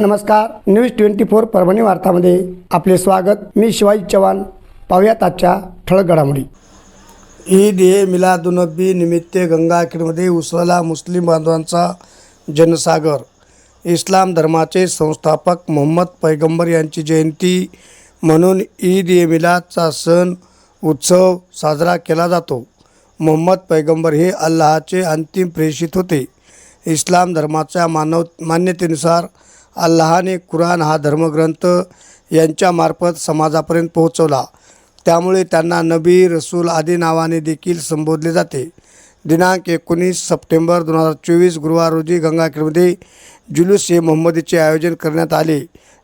नमस्कार. News twenty four Parbhani वार्तामध्ये आपले स्वागत. मी शिवाजी चव्हाण. पाहुयात आजच्या ठळक घडामोडी. ईद ए मिलादुनबी निमित्त गंगाखेडमध्ये उसळला मुस्लिम बांधवांचा जनसागर. इस्लाम धर्माचे संस्थापक मोहम्मद पैगंबर यांची जयंती म्हणून ईद ए मिलादचा सण उत्सव साजरा केला जातो. मोहम्मद पैगंबर हे अल्लाहाचे अंतिम प्रेषित होते. इस्लाम धर्माच्या मानव मान्यतेनुसार अल्लाहाने कुराण हा धर्मग्रंथ यांच्यामार्फत समाजापर्यंत पोहोचवला. त्यामुळे त्यांना नबी रसूल आदी नावाने देखील संबोधले जाते. दिनांक एकोणीस सप्टेंबर दोन हजार चोवीस गुरुवार रोजी गंगाखेडमध्ये जुलूस हे मोहम्मदीचे आयोजन करण्यात आले.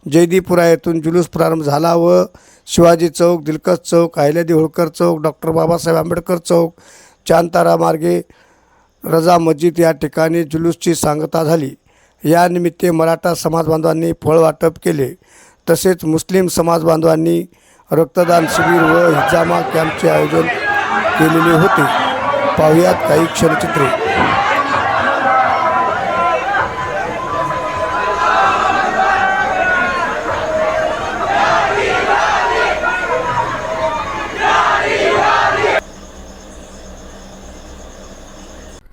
जयदीपुरा येथून जुलूस प्रारंभ झाला व शिवाजी चौक दिलकस चौक अहिल्यादी होळकर चौक डॉक्टर बाबासाहेब आंबेडकर चौक चांतारा मार्गे रजा मस्जिद या ठिकाणी जुलूसची सांगता झाली. यानिमित्त मराठा समाज बांधवांनी फळ वाटप केले. तसेच मुस्लिम समाज बांधवांनी रक्तदान शिबिर व हिजामा कॅम्पचे आयोजन केलेले होते. पाहुयात काही क्षणचित्रे.